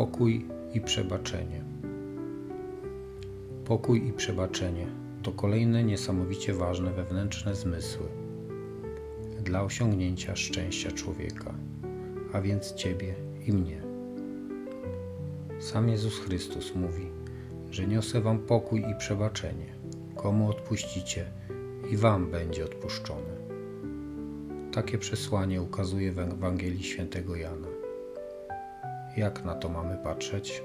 Pokój i przebaczenie. Pokój i przebaczenie to kolejne niesamowicie ważne wewnętrzne zmysły dla osiągnięcia szczęścia człowieka, a więc Ciebie i mnie. Sam Jezus Chrystus mówi, że niosę Wam pokój i przebaczenie. Komu odpuścicie, i Wam będzie odpuszczone. Takie przesłanie ukazuje w Ewangelii Świętego Jana. Jak na to mamy patrzeć?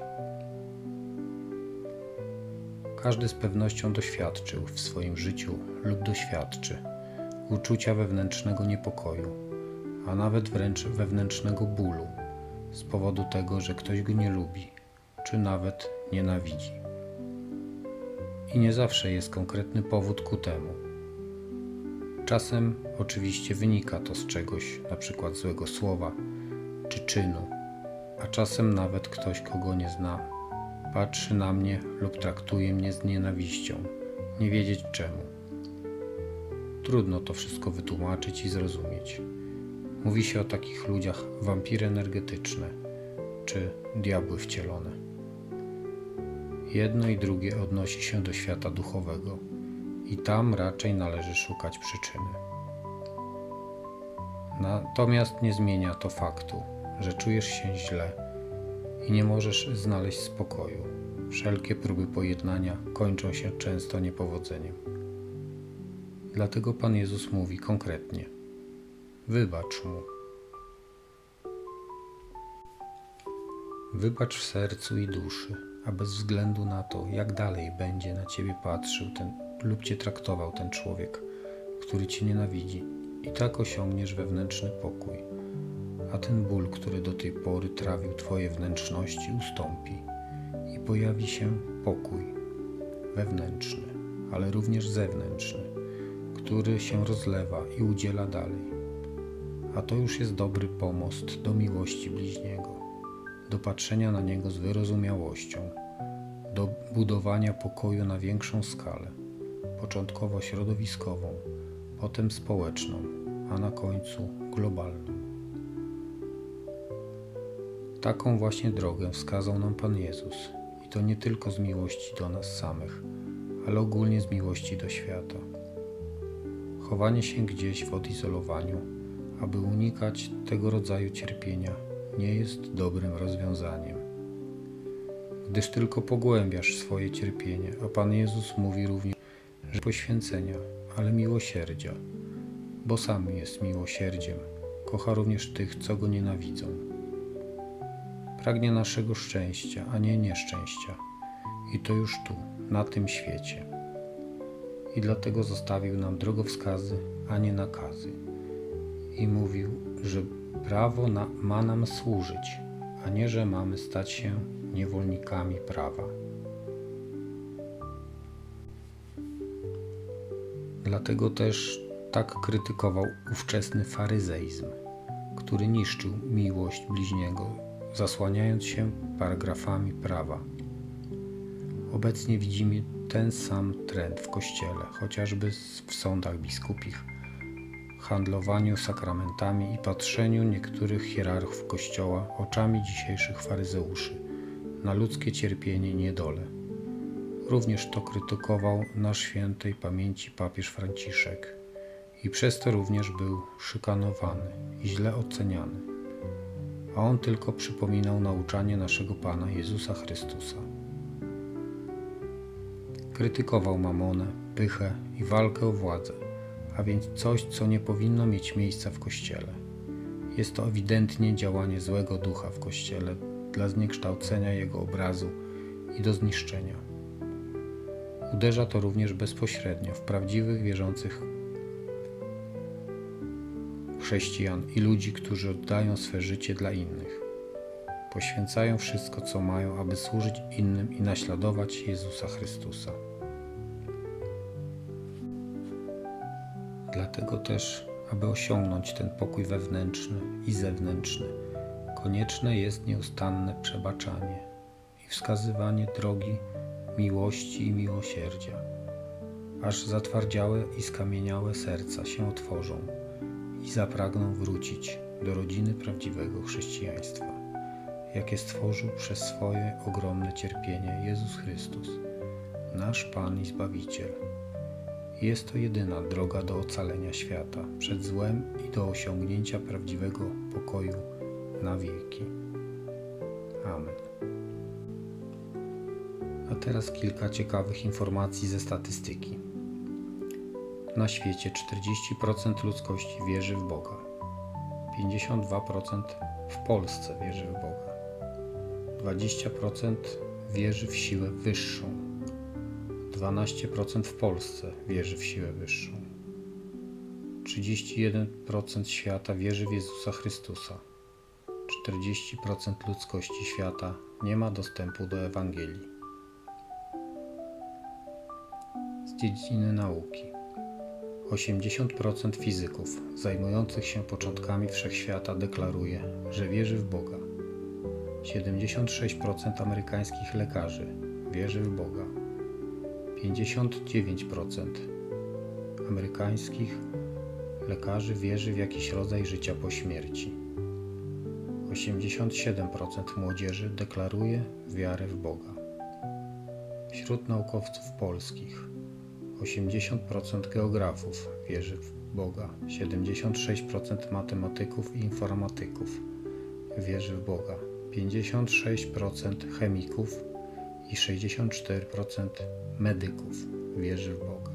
Każdy z pewnością doświadczył w swoim życiu lub doświadczy uczucia wewnętrznego niepokoju, a nawet wręcz wewnętrznego bólu z powodu tego, że ktoś go nie lubi, czy nawet nienawidzi. I nie zawsze jest konkretny powód ku temu. Czasem oczywiście wynika to z czegoś, na przykład złego słowa czy czynu, a czasem nawet ktoś, kogo nie znam, patrzy na mnie lub traktuje mnie z nienawiścią, nie wiedzieć czemu. Trudno to wszystko wytłumaczyć i zrozumieć. Mówi się o takich ludziach wampiry energetyczne czy diabły wcielone. Jedno i drugie odnosi się do świata duchowego i tam raczej należy szukać przyczyny. Natomiast nie zmienia to faktu, że czujesz się źle i nie możesz znaleźć spokoju. Wszelkie próby pojednania kończą się często niepowodzeniem. Dlatego Pan Jezus mówi konkretnie: Wybacz mu. Wybacz w sercu i duszy, a bez względu na to, jak dalej będzie na ciebie patrzył ten lub cię traktował ten człowiek, który cię nienawidzi, i tak osiągniesz wewnętrzny pokój, a ten ból, który do tej pory trawił twoje wnętrzności, ustąpi i pojawi się pokój wewnętrzny, ale również zewnętrzny, który się rozlewa i udziela dalej. A to już jest dobry pomost do miłości bliźniego, do patrzenia na niego z wyrozumiałością, do budowania pokoju na większą skalę, początkowo środowiskową, potem społeczną, a na końcu globalną. Taką właśnie drogę wskazał nam Pan Jezus i to nie tylko z miłości do nas samych, ale ogólnie z miłości do świata. Chowanie się gdzieś w odizolowaniu, aby unikać tego rodzaju cierpienia, nie jest dobrym rozwiązaniem. Gdyż tylko pogłębiasz swoje cierpienie, a Pan Jezus mówi również, że poświęcenia, ale miłosierdzia, bo sam jest miłosierdziem, kocha również tych, co go nienawidzą. Pragnie naszego szczęścia, a nie nieszczęścia, i to już tu, na tym świecie. I dlatego zostawił nam drogowskazy, a nie nakazy. I mówił, że prawo na, ma nam służyć, a nie, że mamy stać się niewolnikami prawa. Dlatego też tak krytykował ówczesny faryzeizm, który niszczył miłość bliźniego, zasłaniając się paragrafami prawa. Obecnie widzimy ten sam trend w Kościele, chociażby w sądach biskupich, handlowaniu sakramentami i patrzeniu niektórych hierarchów Kościoła oczami dzisiejszych faryzeuszy na ludzkie cierpienie i niedolę. Również to krytykował nasz świętej pamięci papież Franciszek i przez to również był szykanowany i źle oceniany. A on tylko przypominał nauczanie naszego Pana Jezusa Chrystusa. Krytykował mamonę, pychę i walkę o władzę, a więc coś, co nie powinno mieć miejsca w Kościele. Jest to ewidentnie działanie złego ducha w Kościele dla zniekształcenia jego obrazu i do zniszczenia. Uderza to również bezpośrednio w prawdziwych wierzących chrześcijan i ludzi, którzy oddają swe życie dla innych. Poświęcają wszystko, co mają, aby służyć innym i naśladować Jezusa Chrystusa. Dlatego też, aby osiągnąć ten pokój wewnętrzny i zewnętrzny, konieczne jest nieustanne przebaczanie i wskazywanie drogi miłości i miłosierdzia, aż zatwardziałe i skamieniałe serca się otworzą i zapragną wrócić do rodziny prawdziwego chrześcijaństwa, jakie stworzył przez swoje ogromne cierpienie Jezus Chrystus, nasz Pan i Zbawiciel. Jest to jedyna droga do ocalenia świata przed złem i do osiągnięcia prawdziwego pokoju na wieki. Amen. A teraz kilka ciekawych informacji ze statystyki. Na świecie 40% ludzkości wierzy w Boga. 52% w Polsce wierzy w Boga. 20% wierzy w siłę wyższą. 12% w Polsce wierzy w siłę wyższą. 31% świata wierzy w Jezusa Chrystusa. 40% ludzkości świata nie ma dostępu do Ewangelii. Z dziedziny nauki 80% fizyków zajmujących się początkami wszechświata deklaruje, że wierzy w Boga. 76% amerykańskich lekarzy wierzy w Boga. 59% amerykańskich lekarzy wierzy w jakiś rodzaj życia po śmierci. 87% młodzieży deklaruje wiarę w Boga. Wśród naukowców polskich 80% geografów wierzy w Boga, 76% matematyków i informatyków wierzy w Boga, 56% chemików i 64% medyków wierzy w Boga.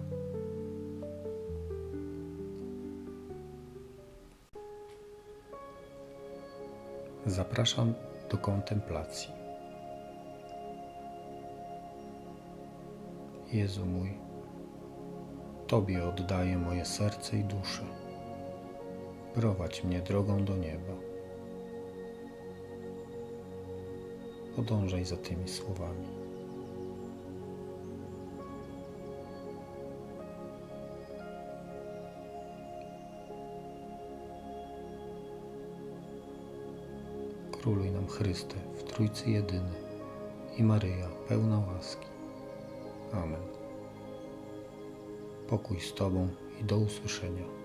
Zapraszam do kontemplacji. Jezu mój, Tobie oddaję moje serce i duszę. Prowadź mnie drogą do nieba. Podążaj za tymi słowami. Króluj nam Chryste w Trójcy Jedyny i Maryja pełna łaski. Amen. Pokój z Tobą i do usłyszenia.